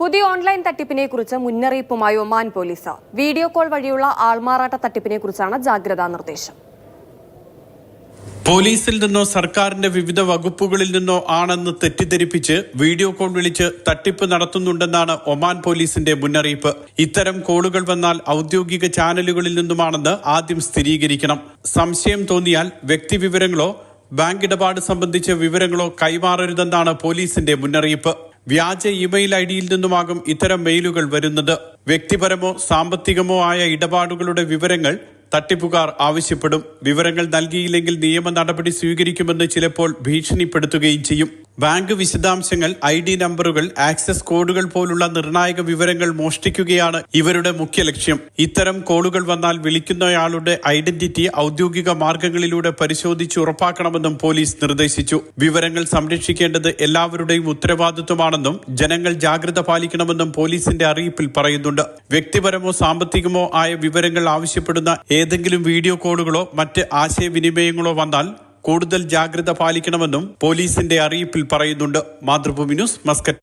പുതിയ ഓൺലൈൻ തട്ടിപ്പിനെ കുറിച്ച് മുന്നറിയിപ്പുമായി ഒമാൻ പോലീസ്. വീഡിയോ കോൾ വഴിയുള്ള ആൾമാറാട്ട തട്ടിപ്പിനെ കുറിച്ചാണ് ജാഗ്രതാ നിർദ്ദേശം. പോലീസിൽ നിന്നോ സർക്കാരിന്റെ വിവിധ വകുപ്പുകളിൽ നിന്നോ ആണെന്ന് തെറ്റിദ്ധരിപ്പിച്ച് വീഡിയോ കോൾ വിളിച്ച് തട്ടിപ്പ് നടത്തുന്നുണ്ടെന്നാണ് ഒമാൻ പോലീസിന്റെ മുന്നറിയിപ്പ്. ഇത്തരം കോളുകൾ വന്നാൽ ഔദ്യോഗിക ചാനലുകളിൽ നിന്നുമാണെന്ന് ആദ്യം സ്ഥിരീകരിക്കണം. സംശയം തോന്നിയാൽ വ്യക്തിവിവരങ്ങളോ ബാങ്ക് ഇടപാട് സംബന്ധിച്ച വിവരങ്ങളോ കൈമാറരുതെന്നാണ് പോലീസിന്റെ മുന്നറിയിപ്പ്. വ്യാജ ഇമെയിൽ ഐ ഡിയിൽ നിന്നുമാകും ഇത്തരം മെയിലുകൾ വരുന്നത്. വ്യക്തിപരമോ സാമ്പത്തികമോ ആയ ഇടപാടുകളുടെ വിവരങ്ങൾ തട്ടിപ്പുകാർ ആവശ്യപ്പെടും. വിവരങ്ങൾ നൽകിയില്ലെങ്കിൽ നിയമ നടപടി സ്വീകരിക്കുമെന്ന് ചിലപ്പോൾ ഭീഷണിപ്പെടുത്തുകയും ചെയ്യും. ബാങ്ക് വിശദാംശങ്ങൾ ഐ ഡി നമ്പറുകൾ ആക്സസ് കോഡുകൾ പോലുള്ള നിർണായക വിവരങ്ങൾ മോഷ്ടിക്കുകയാണ് ഇവരുടെ മുഖ്യ ലക്ഷ്യം. ഇത്തരം കോളുകൾ വന്നാൽ വിളിക്കുന്നയാളുടെ ഐഡന്റിറ്റി ഔദ്യോഗിക മാർഗങ്ങളിലൂടെ പരിശോധിച്ച് ഉറപ്പാക്കണമെന്നും പോലീസ് നിർദ്ദേശിച്ചു. വിവരങ്ങൾ സംരക്ഷിക്കേണ്ടത് എല്ലാവരുടെയും ഉത്തരവാദിത്വമാണെന്നും ജനങ്ങൾ ജാഗ്രത പാലിക്കണമെന്നും പോലീസിന്റെ അറിയിപ്പിൽ പറയുന്നുണ്ട്. വ്യക്തിപരമോ സാമ്പത്തികമോ ആയ വിവരങ്ങൾ ആവശ്യപ്പെടുന്ന ഏതെങ്കിലും വീഡിയോ കോളുകളോ മറ്റ് ആശയവിനിമയങ്ങളോ വന്നാൽ കൂടുതൽ ജാഗ്രത പാലിക്കണമെന്നും പോലീസിന്റെ അറിയിപ്പിൽ പറയുന്നുണ്ട്. Mathrubhumi News Muscat.